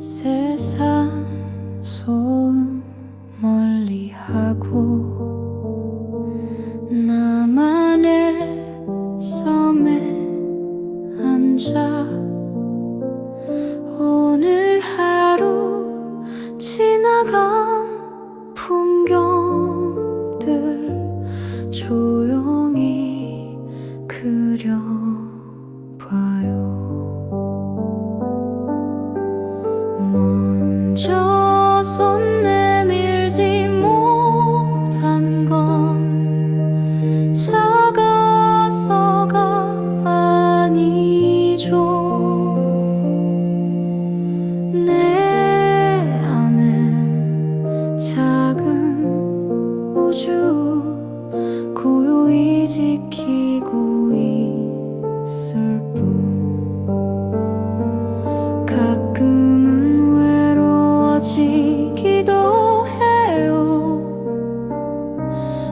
세상 소음 멀리 하고 나만의 섬에 앉아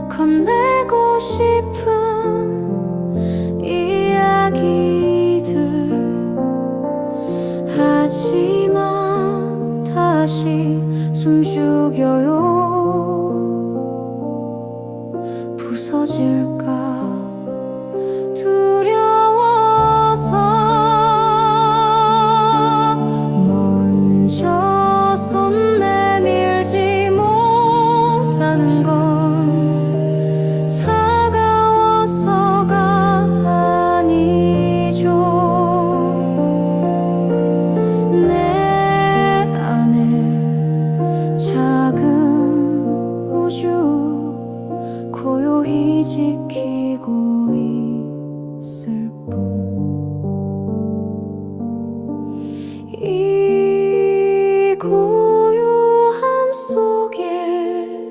건네고 싶은 이야기들. 하지만 다시 숨죽여요. 부서질 이, 지키고 있을 뿐 이 고요함 속에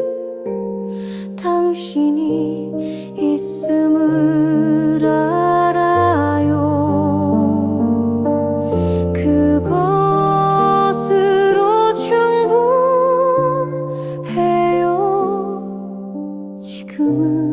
당신이 있을 알아요. 그것으로 충분해요 지금은.